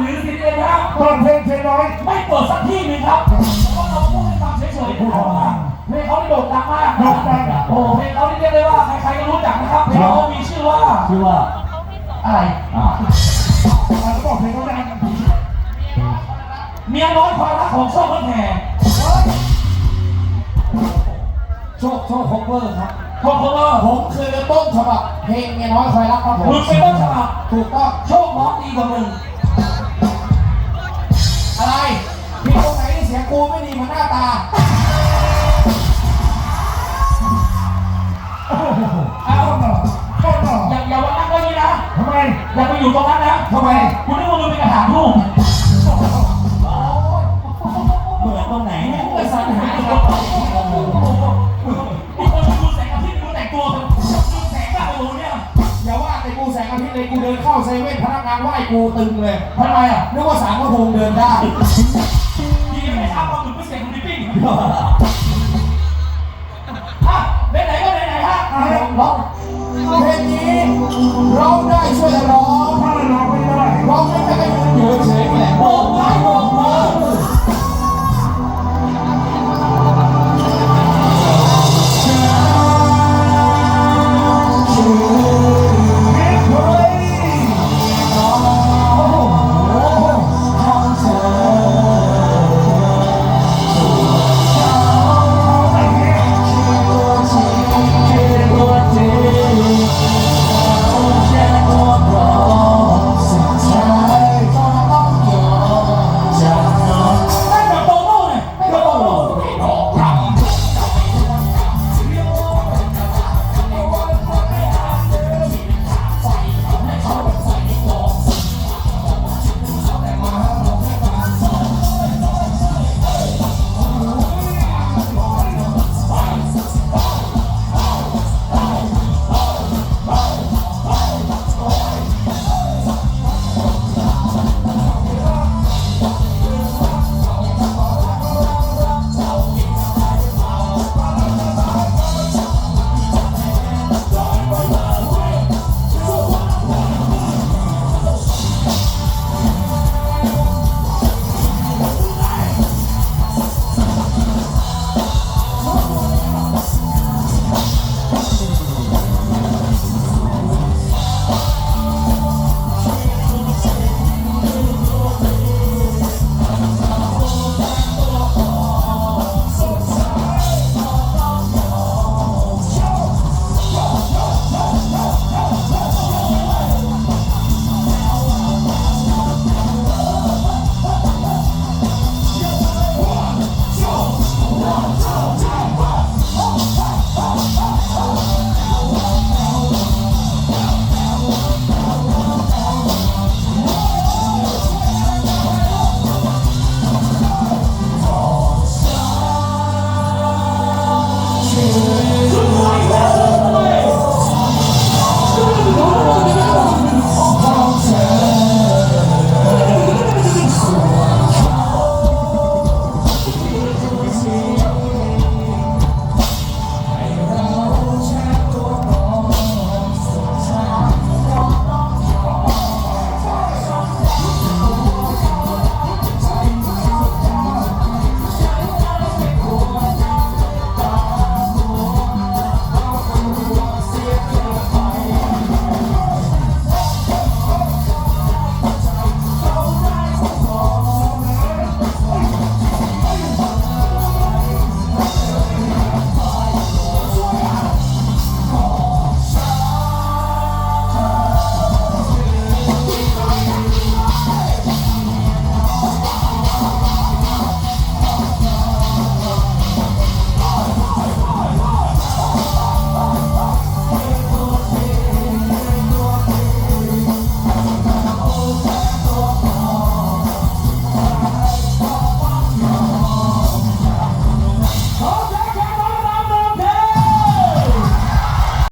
หรือซีดีเอ็มนะเปิดเพลงเพลงน้อยไม่เปิดสักที่หนึงครับเพราะเราพูดให้ฟังเฉยๆพูดออกมาเพลงเขาที่โด่งดังมากโด่งดังโอ้เพลงเขาที่เรียกได้ว่าใครๆก็รู้จักนะครับเพลงเขามีชื่อว่าชื่อว่าอะไรอ่าอ่าแล้วบอกเพลงเขาดังเมียน้อยความรักของโชครถแห่โชคโชคคอเวอร์ครับโคโคเวอร์ผมคือต้นฉบับเพลงเมียน้อยคอยรักครับผมมึงเป็นต้นฉบับถูกต้องโชคร้องดีกว่ามึง อะไรมีตรงไหนที่เสียงกูไม่ดีเหมือนหน้าตาเอาต่อต่ออย่าอย่าวันนั้นก็นี้นะทำไมอย่าไปอยู่ตรงนั้นนะทำไมคุณนึกว่ามึงเป็นกระถางลูการว่าไอ้กูตึงเลยทำไมอะนึกว่าสามก็ะโงเดินได้ดีไหมครับเอาถึงไม่เสียงคุณลิปปิ้งฮะไหนๆก็ไหนๆฮะร้องเพลงนี้ร้องได้ช่วยร้องถ้าร้องไม่ได้ร้องไม่ได้ก็ยืนเฉยแหละโอ้ยโอ้